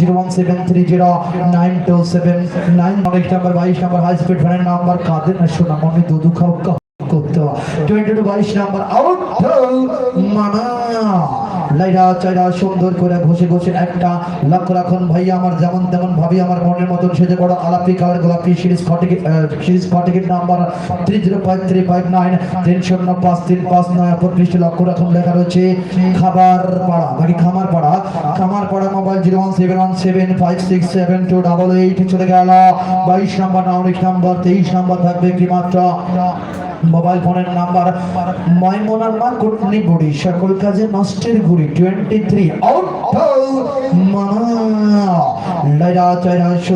Zero one seven three zero nine two seven nine অনেক number number high speed ভ্যানের number মনে খাও করতে টোয়েন্টি টু বাইশ নাম্বার আউট মানা লাইরা চাইরা, সুন্দর করে ঘষে ঘষে একটা লক্ষ্য রাখুন ভাইয়া আমার যেমন তেমন ভাবি আমার মনের মতন সেজে বড় আলাপি কালার গোলাপি series series ফটিকেট number three zero five three five nine তিন শূন্য পাঁচ তিন পাঁচ নয় পৃষ্ঠে লক্ষ্য রাখুন লেখা রয়েছে খাবার পাড়া, বাকি খামার পাড়া খামার পাড়া mobile zero one seven one seven five six seven two double eight চলে গেল, বাইশ নাম্বার নাউনিক নাম্বার তেইশ নাম্বার থাকবে কি মাত্র? মোবাইল ফোনের নাম্বার। ময়মনার মা কুটনি বুড়ি সকল কাজে নষ্টের ঘুড়ি টোয়েন্টি থ্রি আউট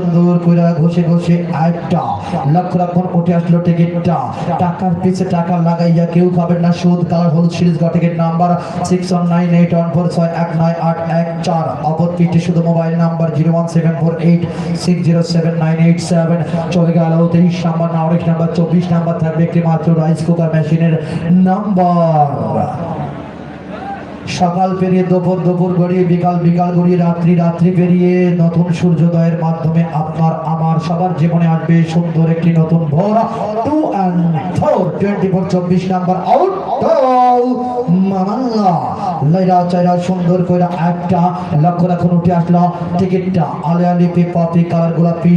সুন্দর নাইন আট এক চার শুধু mobile number zero one seven four eight six zero seven nine eight seven তেইশ নাম্বার নাম্বার চব্বিশ নাম্বার থাকবে একটি মাত্র রাইস কুকার মেশিনের নাম্বার সকাল পেরিয়ে দুপুর দুপুর গড়িয়ে বিকাল বিকাল গড়িয়ে রাত্রি রাত্রি পেরিয়ে নতুন সূর্যোদয়ের মাধ্যমে আপনার আমার সবার জীবনে আসবে সুন্দর একটি নতুন ভোর। Two and four twenty four চব্বিশ নাম্বার আউট চাইরা সুন্দর একটা উঠে টিকিটটা গোলাপি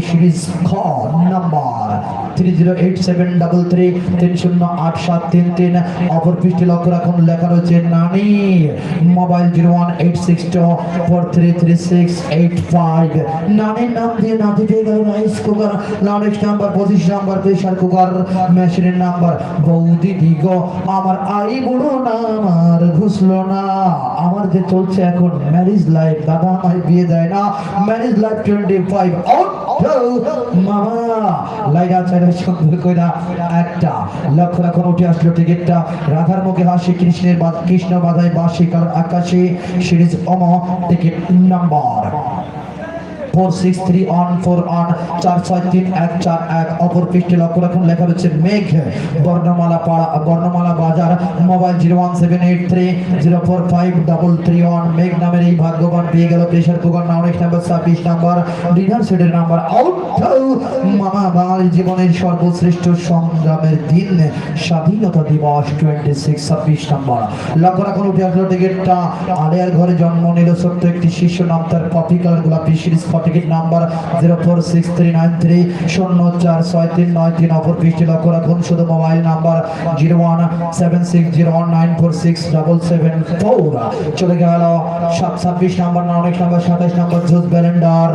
number three zero eight seven double three শূন্য আট সাত তিন তিন। লক্ষ্য রাখুন লেখা রয়েছে mobile zero one eight six two four three three six eight five নানির নাম দিয়ে নাতি পেয়ে গেল রাইস কুকার লাউনেক্স নাম্বার পঁচিশ নাম্বার প্রেশার কুকার মেশিনের নাম্বার বৌদি দিগ আমার আই বুড়ো না, আমার ঘুষলো না। আমার যে চলছে এখন ম্যারেজ লাইফ দাদা আমায় বিয়ে দেয় না। Marriage life twenty five out মামা লাইরা চাইরা সুন্দর কইরা একটা লক্ষ্য রাখুন উঠে আসলো টিকিটটা। রাধার মুখে হাসি, কৃষ্ণের কৃষ্ণ বাধায় বাসি কারণ আকাশে। সিরিজ অম ticket number four six three one four one চার ছয় তিন এক চার এক, অপর পৃষ্ঠে লক্ষ্য রাখুন, লেখা রয়েছে মেঘ বর্ণমালা পাড়া বর্ণমালা বাজার mobile zero one seven eight three zero four five double three one. মেঘ নামের এই ভাগ্যবান পেয়ে গেল প্রেশার কুকার নাউনেক নাম্বার ছাব্বিশ নাম্বার। ডিনার সেটের নাম্বার আউট। মামা বাঙালি জীবনের সর্বশ্রেষ্ঠ সংগ্রামের দিন। স্বাধীনতা দিবস টোয়েন্টি সিক্স ছাব্বিশ নাম্বার। লক্ষ্য রাখুন, উঠে আসলো টিকিটটা। আলিয়ার ঘরে জন্ম নিল ছোট্ট একটি শিশু, নাম তার কপি কালার গোলাপি series ticket number zero four six three nine three শূন্য চার ছয় তিন নয় তিন অপর পৃষ্ঠে লক্ষ্য রাখুন, শুধু mobile number zero one seven six zero nine চলে গেল ছাব্বিশ নাম্বার নাউনিক নাম্বার, সাতাশ নাম্বার, জুস ব্যালেন্ডার।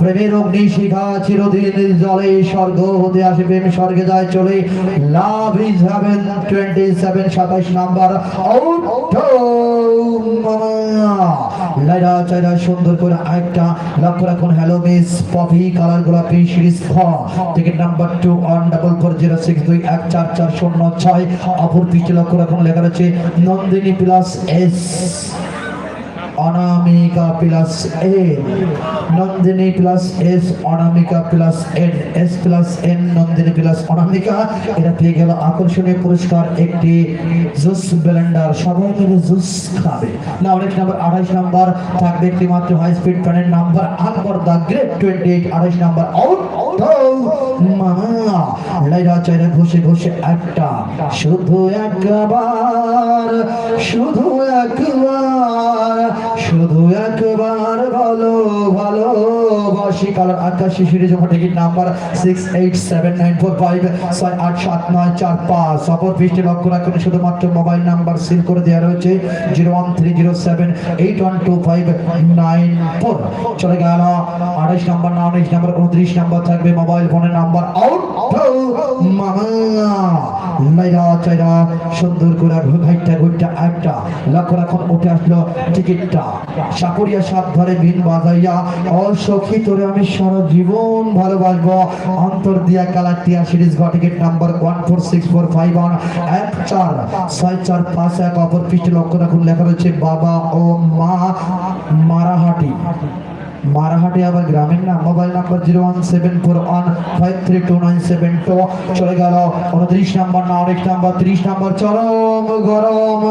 প্রেমের অগ্নি শিখা চিরদিন জলে স্বর্গ হতে আসে, প্রেম স্বর্গে যায় চলে। Love is heaven twenty seven সাতাশ নাম্বার, আউট। লাইরা সুন্দর করে একটা লক্ষ্য রাখুন। হ্যালো মিস পপি কালার গোলাপি সিরিজ খ ticket number two one double four zero six দুই এক চার চার শূন্য ছয়। অপর পৃষ্ঠে লক্ষ্য রাখুন, লেখা রয়েছে, Nandini plus S Anamika plus N Nandini plus S Anamika plus N S plus N Nandini plus Anamika এটা পেয়ে গেল আকর্ষণীয় পুরস্কার একটি জুস ব্লেন্ডার সবাই মিলে জুস খাবে না অনেক নাম্বার আঠাইশ নাম্বার থাকবে একটি মাত্র হাই স্পিড ফ্যানের number Akbar the great twenty eight আঠাইশ নাম্বার আউট মামা চাইরা ঘষে ঘষে একটা। শুধু একবার শুধু একবার শুধু একবার ভালো ভালো বাসি কালার আকাশি series ticket number six eight seven nine four five ছয় আট সাত নয় চার পাঁচ অপর পৃষ্ঠে লক্ষ্য রাখুন। শুধুমাত্র মোবাইল নাম্বার সিল করে দেওয়া রয়েছে zero one three zero seven eight one two five nine four চলে গেল আঠাইশ নাম্বার না উনিশ নাম্বার উনত্রিশ নাম্বার থাকবে মোবাইল ফোনের নাম্বার আউট উঠে আসলো টিকিটটা। ধরে বাজাইয়া, অসখী আমি জীবন ভালোবাসবো। Diya series ticket number one, four, six, four, five এক, চার, ছয়, চার, পাঁচ, এক রাখুন, লেখা রয়েছে, বাবা ও মা, মারাহাটি। মারাহাটি আবার গ্রামের নাম, mobile number zero one seven four one five three two nine seven two. চলে গেল উনত্রিশ নাম্বার, না অনেক নাম্বার, ত্রিশ নাম্বার, চরম গরম